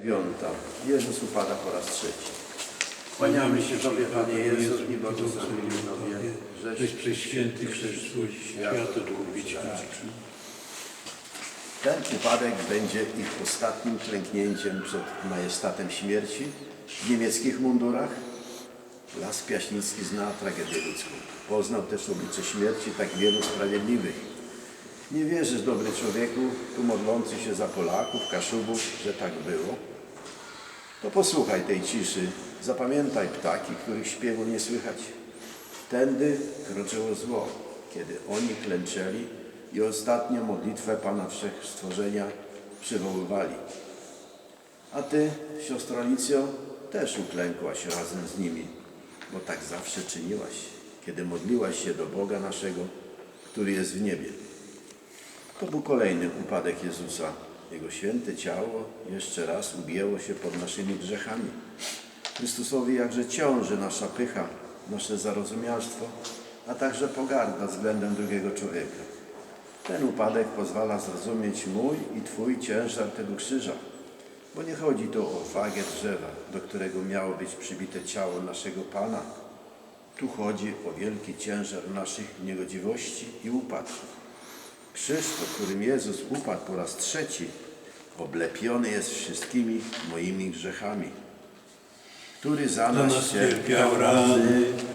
Dziewiąta. Jezus upada po raz trzeci. Kłaniamy się Tobie, Panie Jezu, i błogosławimy Tobie, Żeś żeś przez swój świat odkupić Ten upadek będzie ich ostatnim klęknięciem przed majestatem śmierci w niemieckich mundurach. Las Piaśnicki zna tragedię ludzką. Poznał też oblicze śmierci tak wielu sprawiedliwych. Nie wierzysz, dobry człowieku, tu modlący się za Polaków, Kaszubów, że tak było? To posłuchaj tej ciszy, zapamiętaj ptaki, których śpiewu nie słychać. Tędy kroczyło zło, kiedy oni klęczeli i ostatnią modlitwę Pana Wszechstworzenia przywoływali. A Ty, siostro Alicjo, też uklękłaś razem z nimi, bo tak zawsze czyniłaś, kiedy modliłaś się do Boga naszego, który jest w niebie. To był kolejny upadek Jezusa. Jego święte ciało jeszcze raz ugięło się pod naszymi grzechami. Chrystusowi jakże ciąży nasza pycha, nasze zarozumialstwo, a także pogarda względem drugiego człowieka. Ten upadek pozwala zrozumieć mój i Twój ciężar tego krzyża, bo nie chodzi tu o wagę drzewa, do którego miało być przybite ciało naszego Pana. Tu chodzi o wielki ciężar naszych niegodziwości i upadków. Krzyż, po którym Jezus upadł po raz trzeci, oblepiony jest wszystkimi moimi grzechami, który za nas nas cierpiał rany,